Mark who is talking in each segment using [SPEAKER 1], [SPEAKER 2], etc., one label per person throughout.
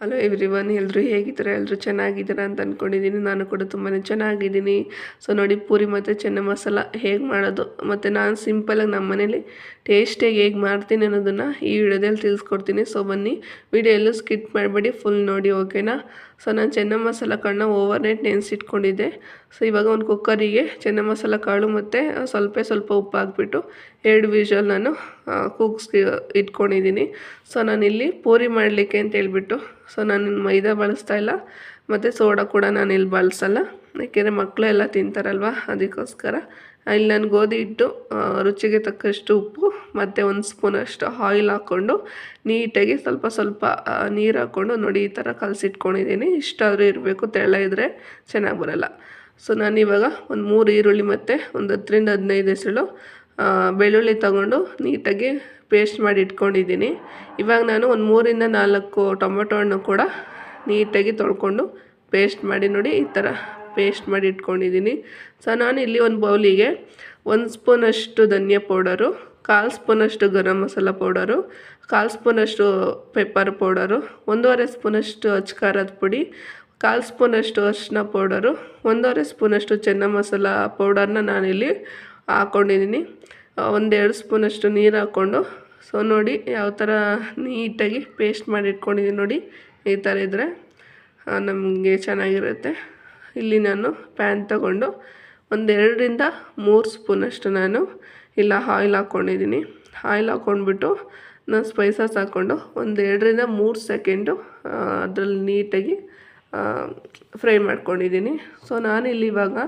[SPEAKER 1] Hello every one ಎಲ್ಲರೂ ಹೇಗಿದ್ದಾರೆ? ಎಲ್ಲರೂ ಚೆನ್ನಾಗಿದ್ದೀರಾ ಅಂತ ಅಂದ್ಕೊಂಡಿದ್ದೀನಿ ನಾನು ಕೂಡ ತುಂಬಾ ಚೆನ್ನಾಗಿದ್ದೀನಿ. ಸೊ ನೋಡಿ, ಪೂರಿ ಮತ್ತು ಚೆನ್ನ ಮಸಾಲ ಹೇಗೆ ಮಾಡೋದು? ಮತ್ತು ನಾನು ಸಿಂಪಲಾಗಿ ನಮ್ಮ ಮನೇಲಿ ಟೇಸ್ಟಿಯಾಗಿ ಹೇಗೆ ಮಾಡ್ತೀನಿ ಅನ್ನೋದನ್ನು ಈ ವಿಡಿಯೋದಲ್ಲಿ ತಿಳಿಸ್ಕೊಡ್ತೀನಿ. ಸೊ ಬನ್ನಿ ವಿಡಿಯೋ ಎಲ್ಲೂ ಸ್ಕಿಪ್ ಮಾಡಬೇಡಿ ಫುಲ್ ನೋಡಿ ಓಕೆನಾ ಸೊ ನಾನು ಚೆನ್ನ ಮಸಾಲ ಕಾಳನ್ನ ಓವರ್ ನೈಟ್ ನೆನೆಸಿಟ್ಕೊಂಡಿದ್ದೆ. ಸೊ ಇವಾಗ ಒಂದು ಕುಕ್ಕರಿಗೆ ಚೆನ್ನ ಮಸಾಲ ಕಾಳು ಮತ್ತು ಸ್ವಲ್ಪ ಸ್ವಲ್ಪ ಉಪ್ಪು ಹಾಕ್ಬಿಟ್ಟು ಎರಡು ವಿಷಲ್ ನಾನು ಕೂಗ್ಸ್ಗೆ ಇಟ್ಕೊಂಡಿದ್ದೀನಿ. ಸೊ ನಾನಿಲ್ಲಿ ಪೂರಿ ಮಾಡಲಿಕ್ಕೆ ಅಂತ ಹೇಳ್ಬಿಟ್ಟು ಸೊ ನಾನು ಮೈದಾ ಬಳಸ್ತಾ ಇಲ್ಲ, ಮತ್ತು ಸೋಡಾ ಕೂಡ ನಾನು ಇಲ್ಲಿ ಬಳಸಲ್ಲ. ಯಾಕೆಂದರೆ ಮಕ್ಕಳು ಎಲ್ಲ ತಿಂತಾರಲ್ವ, ಅದಕ್ಕೋಸ್ಕರ. ಇಲ್ಲಿ ನಾನು ಗೋಧಿ ಹಿಟ್ಟು ರುಚಿಗೆ ತಕ್ಕಷ್ಟು ಉಪ್ಪು, ಮತ್ತು ಒಂದು ಸ್ಪೂನಷ್ಟು ಆಯಿಲ್ ಹಾಕ್ಕೊಂಡು, ನೀಟಾಗಿ ಸ್ವಲ್ಪ ಸ್ವಲ್ಪ ನೀರು ಹಾಕ್ಕೊಂಡು ನೋಡಿ ಈ ಥರ ಕಲಸಿಟ್ಕೊಂಡಿದ್ದೀನಿ. ಇಷ್ಟಾದರೂ ಇರಬೇಕು, ತೆಳ್ಳ ಇದ್ದರೆ ಚೆನ್ನಾಗಿ ಬರೋಲ್ಲ. ಸೊ ನಾನಿವಾಗ ಒಂದು ಮೂರು ಈರುಳ್ಳಿ ಮತ್ತು ಒಂದು ಹತ್ತರಿಂದ ಹದಿನೈದು ಹೆಸಳು ಬೆಳ್ಳುಳ್ಳಿ ತಗೊಂಡು ನೀಟಾಗಿ ಪೇಸ್ಟ್ ಮಾಡಿ ಇಟ್ಕೊಂಡಿದ್ದೀನಿ. ಇವಾಗ ನಾನು ಒಂದು ಮೂರಿಂದ ನಾಲ್ಕು ಟೊಮೆಟೊ ಹಣ್ಣು ಕೂಡ ನೀಟಾಗಿ ತೊಳ್ಕೊಂಡು ಪೇಸ್ಟ್ ಮಾಡಿ ನೋಡಿ ಈ ಥರ ಪೇಸ್ಟ್ ಮಾಡಿ ಇಟ್ಕೊಂಡಿದ್ದೀನಿ. ಸೊ ನಾನು ಇಲ್ಲಿ ಒಂದು ಬೌಲಿಗೆ ಒಂದು ಸ್ಪೂನಷ್ಟು ಧನಿಯಾ ಪೌಡರು, ಕಾಲು ಸ್ಪೂನಷ್ಟು ಗರಂ ಮಸಾಲ ಪೌಡರು, ಕಾಲು ಸ್ಪೂನಷ್ಟು ಪೆಪ್ಪರ್ ಪೌಡರು, ಒಂದೂವರೆ ಸ್ಪೂನಷ್ಟು ಅಚ್ಕಾರದ ಪುಡಿ, ಕಾಲು ಸ್ಪೂನಷ್ಟು ಅರಿಶಿನ ಪೌಡರು, ಒಂದೂವರೆ ಸ್ಪೂನಷ್ಟು ಚೆನ್ನ ಮಸಾಲ ಪೌಡರ್ನ ನಾನಿಲ್ಲಿ ಹಾಕ್ಕೊಂಡಿದ್ದೀನಿ ಒಂದೆರಡು ಸ್ಪೂನಷ್ಟು ನೀರು ಹಾಕ್ಕೊಂಡು. ಸೊ ನೋಡಿ ಯಾವ ಥರ ನೀಟಾಗಿ ಪೇಸ್ಟ್ ಮಾಡಿ ಇಟ್ಕೊಂಡಿದ್ದೀನಿ ನೋಡಿ, ಈ ಥರ ಇದ್ದರೆ ನಮಗೆ ಚೆನ್ನಾಗಿರುತ್ತೆ. ಇಲ್ಲಿ ನಾನು ಪ್ಯಾನ್ ತಗೊಂಡು ಒಂದೆರಡರಿಂದ ಮೂರು ಸ್ಪೂನಷ್ಟು ನಾನು ಇಲ್ಲ ಆಯಿಲ್ ಹಾಕ್ಕೊಂಡಿದ್ದೀನಿ ಆಯಿಲ್ ಹಾಕ್ಕೊಂಡ್ಬಿಟ್ಟು ನಾನು ಸ್ಪೈಸಸ್ ಹಾಕ್ಕೊಂಡು ಒಂದು ಎರಡರಿಂದ ಮೂರು ಸೆಕೆಂಡು ಅದರಲ್ಲಿ ನೀಟಾಗಿ ಫ್ರೈ ಮಾಡ್ಕೊಂಡಿದ್ದೀನಿ. ಸೊ ಇಲ್ಲಿ ಇವಾಗ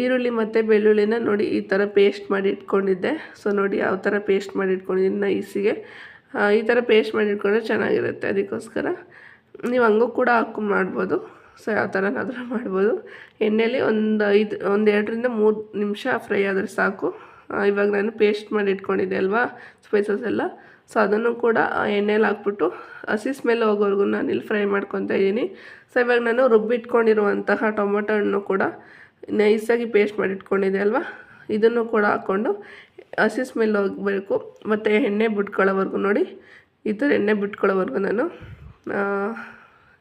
[SPEAKER 1] ಈರುಳ್ಳಿ ಮತ್ತು ಬೆಳ್ಳುಳ್ಳಿನ ನೋಡಿ ಈ ಥರ ಪೇಸ್ಟ್ ಮಾಡಿ ಇಟ್ಕೊಂಡಿದ್ದೆ. ಸೊ ನೋಡಿ ಯಾವ ಥರ ಪೇಸ್ಟ್ ಮಾಡಿ ಇಟ್ಕೊಂಡಿದ್ದೀನಿ ನೈಸಿಗೆ ಈ ಥರ ಪೇಸ್ಟ್ ಮಾಡಿ ಇಟ್ಕೊಂಡ್ರೆ ಚೆನ್ನಾಗಿರುತ್ತೆ. ಅದಕ್ಕೋಸ್ಕರ ನೀವು ಹಂಗೂ ಕೂಡ ಹಾಕ್ಕೊಂಡು ಮಾಡ್ಬೋದು. ಸೊ ಯಾವ ಥರನಾದರೂ ಮಾಡ್ಬೋದು. ಎಣ್ಣೆಯಲ್ಲಿ ಒಂದು ಐದು, ಒಂದು ಎರಡರಿಂದ ಮೂರು ನಿಮಿಷ ಫ್ರೈ ಆದರೆ ಸಾಕು. ಇವಾಗ ನಾನು ಪೇಸ್ಟ್ ಮಾಡಿ ಇಟ್ಕೊಂಡಿದ್ದೆ ಅಲ್ವಾ ಸ್ಪೈಸಸ್ ಎಲ್ಲ. ಸೊ ಅದನ್ನು ಕೂಡ ಎಣ್ಣೆಲಿ ಹಾಕ್ಬಿಟ್ಟು ಹಸಿ ಸ್ಮೆಲ್ ಹೋಗೋವರೆಗೂ ನಾನು ಇಲ್ಲಿ ಫ್ರೈ ಮಾಡ್ಕೊತಾ ಇದ್ದೀನಿ. ಸೊ ಇವಾಗ ನಾನು ರುಬ್ಬಿಟ್ಕೊಂಡಿರುವಂತಹ ಟೊಮೊಟೊ ಹಣ್ಣು ಕೂಡ ನೈಸಾಗಿ ಪೇಸ್ಟ್ ಮಾಡಿ ಇಟ್ಕೊಂಡಿದೆ ಅಲ್ವಾ? ಇದನ್ನು ಕೂಡ ಹಾಕ್ಕೊಂಡು ಹಸಿ ಸ್ಮೆಲ್ ಹೋಗಬೇಕು. ಮತ್ತು ಎಣ್ಣೆ ಬಿಟ್ಕೊಳ್ಳೋವರೆಗೂ ನೋಡಿ. ಈ ಥರ ಎಣ್ಣೆ ಬಿಟ್ಕೊಳ್ಳೋವರೆಗೂ ನಾನು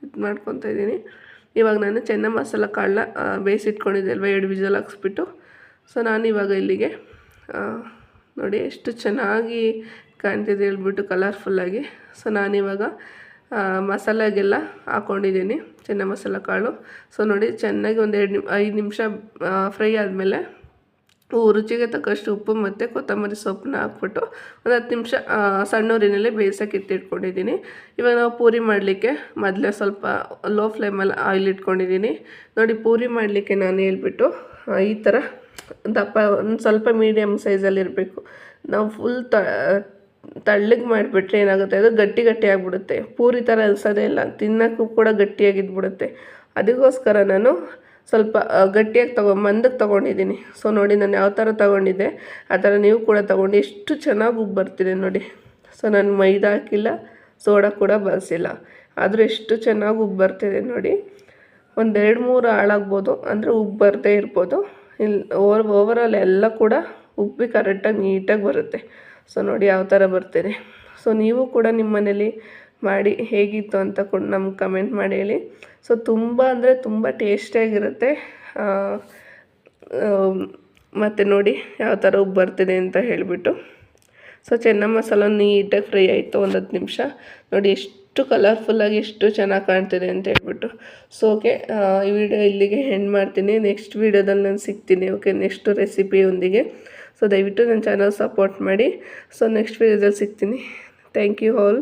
[SPEAKER 1] ಇದು ಮಾಡ್ಕೊತಾ ಇದ್ದೀನಿ. ಇವಾಗ ನಾನು ಚೆನ್ನ ಮಸಾಲ ಕಾಳನ್ನ ಬೇಯಿಸಿಟ್ಕೊಂಡಿದ್ದೆ ಅಲ್ವಾ? ಎರಡು ವಿಜಲ್ ಹಾಕ್ಸ್ಬಿಟ್ಟು. ಸೊ ನಾನು ಇವಾಗ ಇಲ್ಲಿಗೆ ನೋಡಿ ಎಷ್ಟು ಚೆನ್ನಾಗಿ ಕಾಣ್ತಿದೆ ಹೇಳ್ಬಿಟ್ಟು ಕಲರ್ಫುಲ್ಲಾಗಿ ಸೊ ನಾನಿವಾಗ ಮಸಾಲೆಗೆಲ್ಲ ಹಾಕ್ಕೊಂಡಿದ್ದೀನಿ ಚೆನ್ನ ಮಸಾಲ ಕಾಳು. ಸೊ ನೋಡಿ ಚೆನ್ನಾಗಿ ಒಂದು ಎರಡು ನಿಮ್, ಐದು ನಿಮಿಷ ಫ್ರೈ ಆದಮೇಲೆ ರುಚಿಗೆ ತಕ್ಕಷ್ಟು ಉಪ್ಪು ಮತ್ತು ಕೊತ್ತಂಬರಿ ಸೊಪ್ಪನ್ನ ಹಾಕ್ಬಿಟ್ಟು ಒಂದು ಹತ್ತು ನಿಮಿಷ ಸಣ್ಣೂರಿನಲ್ಲಿ ಬೇಯಿಸೋಕೆ ಎತ್ತಿಟ್ಕೊಂಡಿದ್ದೀನಿ ಇವಾಗ ನಾವು ಪೂರಿ ಮಾಡಲಿಕ್ಕೆ ಮೊದಲೇ ಸ್ವಲ್ಪ ಲೋ ಫ್ಲೇಮಲ್ಲಿ ಆಯಿಲ್ ಇಟ್ಕೊಂಡಿದ್ದೀನಿ. ನೋಡಿ ಪೂರಿ ಮಾಡಲಿಕ್ಕೆ ನಾನು ಹೇಳ್ಬಿಟ್ಟು ಈ ಥರ ದಪ್ಪ ಒಂದು ಸ್ವಲ್ಪ ಮೀಡಿಯಮ್ ಸೈಜಲ್ಲಿರಬೇಕು ನಾವು ಫುಲ್ ತ ತಳ್ಳಗೆ ಮಾಡಿಬಿಟ್ರೆ ಏನಾಗುತ್ತೆ? ಅದು ಗಟ್ಟಿ ಗಟ್ಟಿ ಆಗಿಬಿಡುತ್ತೆ. ಪೂರಿ ಥರ ಅನ್ಸೋದೇ ಇಲ್ಲ. ತಿನ್ನೋಕ್ಕೂ ಕೂಡ ಗಟ್ಟಿಯಾಗಿದ್ಬಿಡುತ್ತೆ. ಅದಕ್ಕೋಸ್ಕರ ನಾನು ಸ್ವಲ್ಪ ಗಟ್ಟಿಯಾಗಿ ತಗೊ ಮಂದಕ್ಕೆ ತೊಗೊಂಡಿದ್ದೀನಿ. ಸೊ ನೋಡಿ ನಾನು ಯಾವ ಥರ ತೊಗೊಂಡಿದ್ದೆ, ಆ ಥರ ನೀವು ಕೂಡ ತೊಗೊಂಡು. ಎಷ್ಟು ಚೆನ್ನಾಗಿ ಉಬ್ಬು ಬರ್ತಿದೆ ನೋಡಿ. ಸೊ ನಾನು ಮೈದಾ ಹಾಕಿಲ್ಲ, ಸೋಡಾ ಕೂಡ ಬಳಸಿಲ್ಲ. ಆದರೂ ಎಷ್ಟು ಚೆನ್ನಾಗಿ ಉಬ್ಬು ಬರ್ತಿದೆ ನೋಡಿ. ಒಂದೆರಡು ಮೂರು ಹಾಳಾಗ್ಬೋದು. ಅಂದರೆ ಉಬ್ಬು ಬರದೇ ಇರ್ಬೋದು. ಇಲ್ಲಿ ಓವರ್, ಓವರಾಲ್ ಎಲ್ಲ ಕೂಡ ಉಬ್ಬಿ ಕರೆಕ್ಟಾಗಿ ನೀಟಾಗಿ ಬರುತ್ತೆ. ಸೊ ನೋಡಿ ಯಾವ ಥರ ಬರ್ತಿದೆ ಸೊ ನೀವು ಕೂಡ ನಿಮ್ಮ ಮನೇಲಿ ಮಾಡಿ ಹೇಗಿತ್ತು ಅಂತ ಕೂಡ ನಮ್ಗೆ ಕಮೆಂಟ್ ಮಾಡಿ ಹೇಳಿ. ಸೊ ತುಂಬ ಅಂದರೆ ತುಂಬ ಟೇಸ್ಟಿಯಾಗಿರುತ್ತೆ ಮತ್ತು ನೋಡಿ ಯಾವ ಥರ ಬರ್ತಿದೆ ಅಂತ ಹೇಳಿಬಿಟ್ಟು. ಸೊ ಚೆನ್ನ ಮಸಾಲ ನೀಟಾಗಿ ಫ್ರೈ ಆಯಿತು ಒಂದು ಹತ್ತು ನಿಮಿಷ. ನೋಡಿ ಎಷ್ಟು ಕಲರ್ಫುಲ್ಲಾಗಿ ಎಷ್ಟು ಚೆನ್ನಾಗಿ ಕಾಣ್ತಿದೆ ಅಂತ ಹೇಳ್ಬಿಟ್ಟು. ಸೊ ಓಕೆ ಈ ವಿಡಿಯೋ ಇಲ್ಲಿಗೆ ಹೆಂಡ್ ಮಾಡ್ತೀನಿ. ನೆಕ್ಸ್ಟ್ ವೀಡಿಯೋದಲ್ಲಿ ನಾನು ಸಿಗ್ತೀನಿ ಓಕೆ ನೆಕ್ಸ್ಟ್ ರೆಸಿಪಿಯೊಂದಿಗೆ ಸೊ ದಯವಿಟ್ಟು ನನ್ನ ಚಾನಲ್ ಸಪೋರ್ಟ್ ಮಾಡಿ. ಸೊ ನೆಕ್ಸ್ಟ್ ವೀಡಿಯೋದಲ್ಲಿ ಸಿಗ್ತೀನಿ. Thank you all